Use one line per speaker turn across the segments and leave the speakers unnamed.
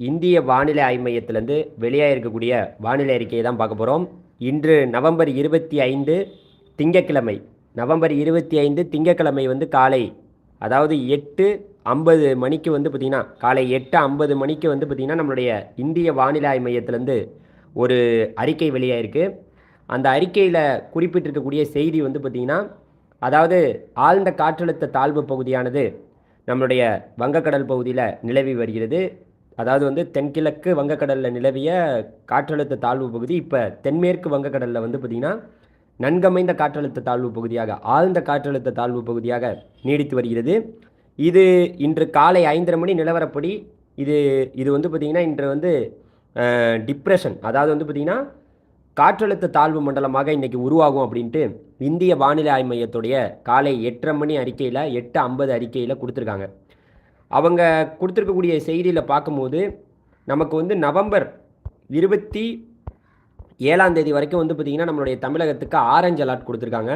இந்திய வானிலை ஆய்வு மையத்திலேருந்து வெளியாக இருக்கக்கூடிய வானிலை அறிக்கையை தான் பார்க்க போகிறோம் இன்று நவம்பர் இருபத்தி ஐந்து திங்கட்கிழமை. நவம்பர் இருபத்தி ஐந்து திங்கக்கிழமை வந்து காலை அதாவது எட்டு ஐம்பது மணிக்கு வந்து பார்த்திங்கன்னா காலை எட்டு ஐம்பது மணிக்கு வந்து பார்த்திங்கன்னா நம்மளுடைய இந்திய வானிலை ஆய்வு மையத்திலேருந்து ஒரு அறிக்கை வெளியாகிருக்கு அந்த அறிக்கையில் குறிப்பிட்டிருக்கக்கூடிய செய்தி வந்து பார்த்திங்கன்னா அதாவது ஆழ்ந்த காற்றழுத்த தாழ்வு பகுதியானது நம்மளுடைய வங்கக்கடல் பகுதியில் நிலவி வருகிறது. அதாவது வந்து தென்கிழக்கு வங்கக்கடலில் நிலவிய காற்றழுத்த தாழ்வு பகுதி இப்போ தென்மேற்கு வங்கக்கடலில் வந்து பார்த்திங்கன்னா நன்கமைந்த காற்றழுத்த தாழ்வு பகுதியாக ஆழ்ந்த காற்றழுத்த தாழ்வு பகுதியாக நீடித்து வருகிறது. இது இன்று காலை ஐந்தரை மணி நிலவரப்படி இது இது வந்து பார்த்திங்கன்னா இன்று வந்து டிப்ரெஷன் அதாவது வந்து பார்த்திங்கன்னா காற்றழுத்த தாழ்வு மண்டலமாக இன்றைக்கி உருவாகும் அப்படின்ட்டு இந்திய வானிலை ஆய்வு மையத்துடைய காலை எட்டரை மணி அறிக்கையில் எட்டு ஐம்பது அறிக்கையில் கொடுத்துருக்காங்க. அவங்க கொடுத்துருக்கக்கூடிய செய்தியில் பார்க்கும்போது நமக்கு வந்து நவம்பர் இருபத்தி ஏழாம் தேதி வரைக்கும் வந்து பார்த்திங்கன்னா நம்மளுடைய தமிழகத்துக்கு ஆரஞ்சு அலர்ட் கொடுத்துருக்காங்க.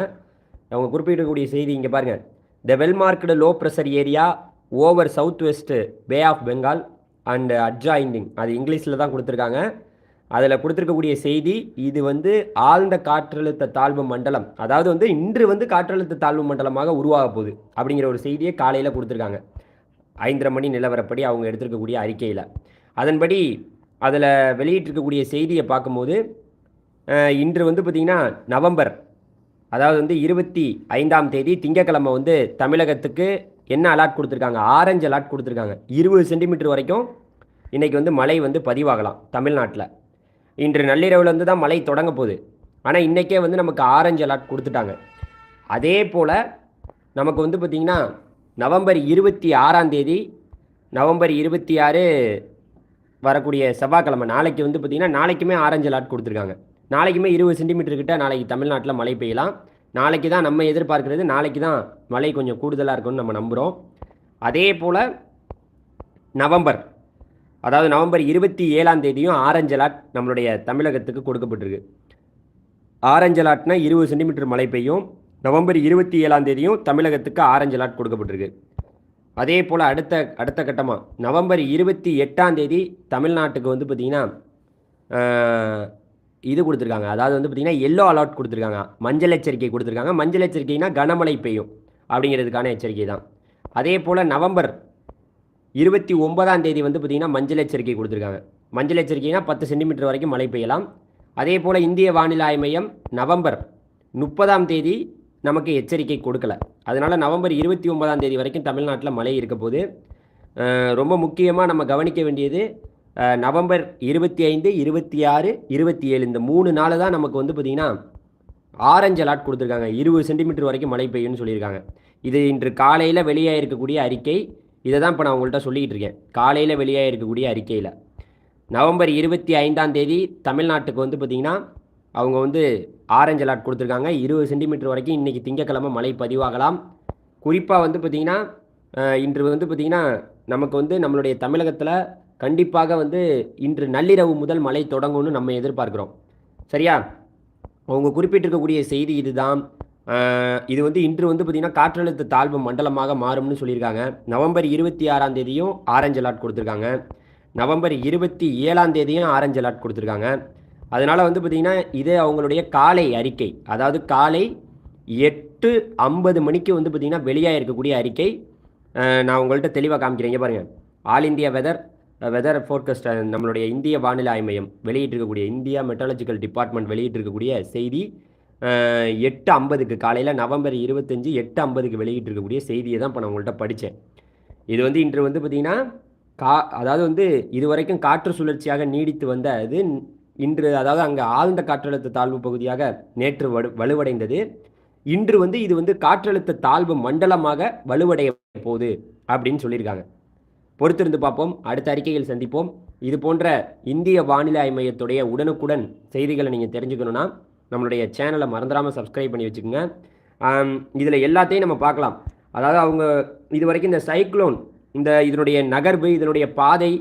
அவங்க குறிப்பிடக்கூடிய செய்தி இங்கே பாருங்கள் the well marked low pressure area over south west bay of Bengal and adjoining அது இங்கிலீஷில் தான் கொடுத்துருக்காங்க. அதில் கொடுத்துருக்கக்கூடிய செய்தி இது வந்து ஆழ்ந்த காற்றழுத்த தாழ்வு மண்டலம். அதாவது வந்து இன்று வந்து காற்றழுத்த தாழ்வு மண்டலமாக உருவாக போகுது அப்படிங்கிற ஒரு செய்தியை காலையில் கொடுத்துருக்காங்க. ஐந்தரை மணி நிலவரப்படி அவங்க எடுத்திருக்கக்கூடிய அறிக்கையில். அதன்படி அதில் வெளியிட்டிருக்கக்கூடிய செய்தியை பார்க்கும்போது இன்று வந்து பார்த்திங்கன்னா நவம்பர் அதாவது வந்து இருபத்தி ஐந்தாம் தேதி திங்கக்கிழமை வந்து தமிழகத்துக்கு என்ன அலாட் கொடுத்துருக்காங்க? ஆரஞ்சு அலாட் கொடுத்துருக்காங்க. இருபது சென்டிமீட்டர் வரைக்கும் இன்றைக்கி வந்து மழை வந்து பதிவாகலாம் தமிழ்நாட்டில். இன்று நள்ளிரவுலேருந்து தான் மழை தொடங்க போகுது. ஆனால் இன்றைக்கே வந்து நமக்கு ஆரஞ்சு அலாட் கொடுத்துட்டாங்க. அதே போல் நமக்கு வந்து பார்த்திங்கன்னா நவம்பர் இருபத்தி ஆறாம் தேதி நவம்பர் இருபத்தி ஆறு வரக்கூடிய செவ்வாய்க்கிழமை நாளைக்கு வந்து பார்த்திங்கன்னா நாளைக்குமே ஆரஞ்சு அலாட் கொடுத்துருக்காங்க. நாளைக்குமே இருபது சென்டிமீட்டர் கிட்ட நாளைக்கு தமிழ்நாட்டில் மழை பெய்யலாம். நாளைக்கு தான் நம்ம எதிர்பார்க்குறது நாளைக்கு தான் மழை கொஞ்சம் கூடுதலாக இருக்கும்னு நம்ம நம்புகிறோம் அதே போல் நவம்பர் அதாவது நவம்பர் இருபத்தி ஏழாம் தேதியும் ஆரஞ்சு அலாட் நம்மளுடைய தமிழகத்துக்கு கொடுக்கப்பட்டிருக்கு. ஆரஞ்சு அலாட்னா இருபது சென்டிமீட்டர் மழை பெய்யும். நவம்பர் இருபத்தி ஏழாம் தேதியும் தமிழகத்துக்கு ஆரஞ்சு அலாட் கொடுக்கப்பட்டிருக்கு. அதே போல் அடுத்த அடுத்த கட்டமாக நவம்பர் இருபத்தி எட்டாம் தேதி தமிழ்நாட்டுக்கு வந்து பார்த்திங்கன்னா இது கொடுத்துருக்காங்க. அதாவது வந்து பார்த்திங்கன்னா எல்லோ அலர்ட் கொடுத்துருக்காங்க. மஞ்சள் எச்சரிக்கை கொடுத்துருக்காங்க. மஞ்சள் எச்சரிக்கைனா கனமழை பெய்யும் அப்படிங்கிறதுக்கான எச்சரிக்கை தான். அதே போல் நவம்பர் இருபத்தி ஒன்பதாம் தேதி வந்து பார்த்திங்கன்னா மஞ்சள் எச்சரிக்கை கொடுத்துருக்காங்க. மஞ்சள் எச்சரிக்கைனா பத்து சென்டிமீட்டர் வரைக்கும் மழை பெய்யலாம். அதே போல் இந்திய வானிலை மையம் நவம்பர் முப்பதாம் தேதி நமக்கு எச்சரிக்கை கொடுக்கல. அதனால் நவம்பர் இருபத்தி ஒன்பதாம் தேதி வரைக்கும் தமிழ்நாட்டில் மழை இருக்க போது ரொம்ப முக்கியமாக நம்ம கவனிக்க வேண்டியது நவம்பர் இருபத்தி ஐந்து இருபத்தி ஆறு இருபத்தி ஏழு இந்த மூணு நாள் தான் நமக்கு வந்து பார்த்திங்கன்னா ஆரஞ்சு அலாட் கொடுத்துருக்காங்க. இருபது சென்டிமீட்டர் வரைக்கும் மழை பெய்யும்னு சொல்லியிருக்காங்க. இது இன்று காலையில் வெளியாக இருக்கக்கூடிய அறிக்கை. இதை தான் இப்போ நான் உங்கள்கிட்ட சொல்லிக்கிட்டு இருக்கேன். காலையில் வெளியாக இருக்கக்கூடிய அறிக்கையில். நவம்பர் இருபத்தி ஐந்தாம் தேதி தமிழ்நாட்டுக்கு வந்து பார்த்திங்கன்னா அவங்க வந்து ஆரஞ்சு அலாட் கொடுத்துருக்காங்க. இருபது சென்டிமீட்டர் வரைக்கும் இன்றைக்கி திங்கக்கிழமை மழை பதிவாகலாம். குறிப்பாக வந்து பார்த்திங்கன்னா இன்று வந்து பார்த்திங்கன்னா நமக்கு வந்து நம்மளுடைய தமிழகத்தில் கண்டிப்பாக வந்து இன்று நள்ளிரவு முதல் மழை தொடங்கும்னு நம்ம எதிர்பார்க்குறோம். சரியா? அவங்க குறிப்பிட்டிருக்கக்கூடிய செய்தி இதுதான். இது வந்து இன்று வந்து பார்த்திங்கன்னா காற்றழுத்த தாழ்வு மண்டலமாக மாறும்னு சொல்லியிருக்காங்க. நவம்பர் இருபத்தி ஆறாம் தேதியும் ஆரஞ்சு அலாட் கொடுத்துருக்காங்க. நவம்பர் இருபத்தி ஏழாம் தேதியும் ஆரஞ்சு அலாட் கொடுத்துருக்காங்க. அதனால் வந்து பார்த்திங்கன்னா இது அவங்களுடைய காலை அறிக்கை. அதாவது காலை எட்டு ஐம்பது மணிக்கு வந்து பார்த்திங்கன்னா வெளியாக இருக்கக்கூடிய அறிக்கை. நான் உங்கள்கிட்ட தெளிவாக காமிக்கிறேங்க பாருங்கள் all India weather weather forecast நம்மளுடைய இந்திய வானிலை ஆய்மையம் வெளியிட்டிருக்கக்கூடிய இந்தியா மெட்டாலஜிக்கல் டிபார்ட்மெண்ட் வெளியிட்டிருக்கக்கூடிய செய்தி. எட்டு ஐம்பதுக்கு காலையில் நவம்பர் இருபத்தஞ்சி எட்டு ஐம்பதுக்கு வெளியிட்டிருக்கக்கூடிய செய்தியை தான் இப்போ நான் உங்கள்கிட்ட படித்தேன் இது வந்து இன்று வந்து பார்த்திங்கன்னா கா அதாவது வந்து இது வரைக்கும் காற்று சுழற்சியாக நீடித்து வந்த இது இன்று அதாவது அங்கே ஆழ்ந்த காற்றழுத்த தாழ்வு பகுதியாக நேற்று வலு வலுவடைந்தது. இன்று வந்து இது வந்து காற்றழுத்த தாழ்வு மண்டலமாக வலுவடைய போகுது அப்படின்னு சொல்லியிருக்காங்க. பொறுத்திருந்து பார்ப்போம். அடுத்த அறிக்கையில் சந்திப்போம். இது போன்ற இந்திய வானிலை மையத்துடைய உடனுக்குடன் செய்திகளை நீங்கள் தெரிஞ்சுக்கணுன்னா நம்மளுடைய சேனலை மறந்துடாமல் சப்ஸ்கிரைப் பண்ணி வச்சுக்கோங்க. இதில் எல்லாத்தையும் நம்ம பார்க்கலாம். அதாவது அவங்க இது வரைக்கும் இந்த சைக்ளோன் இந்த இதனுடைய நகர்வு இதனுடைய பாதை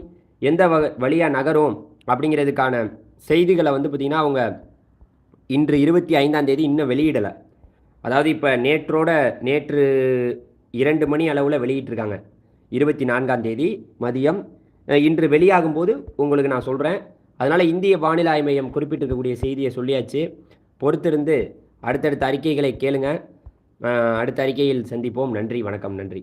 எந்த வ வழியாக நகரும் அப்படிங்கிறதுக்கான செய்திகளை வந்து பார்த்திங்கன்னா அவங்க இன்று இருபத்தி ஐந்தாம் தேதி இன்னும் வெளியிடலை. அதாவது இப்போ நேற்றோட நேற்று இரண்டு மணி அளவில் வெளியிட்டிருக்காங்க. இருபத்தி நான்காம் தேதி மதியம். இன்று வெளியாகும் போது உங்களுக்கு நான் சொல்கிறேன் அதனால் இந்திய வானிலை மையம் குறிப்பிட்டிருக்கக்கூடிய செய்தியை சொல்லியாச்சு. பொறுத்திருந்து அடுத்தடுத்த அறிக்கைகளை கேளுங்க. அடுத்த அறிக்கையில் சந்திப்போம். நன்றி வணக்கம் நன்றி.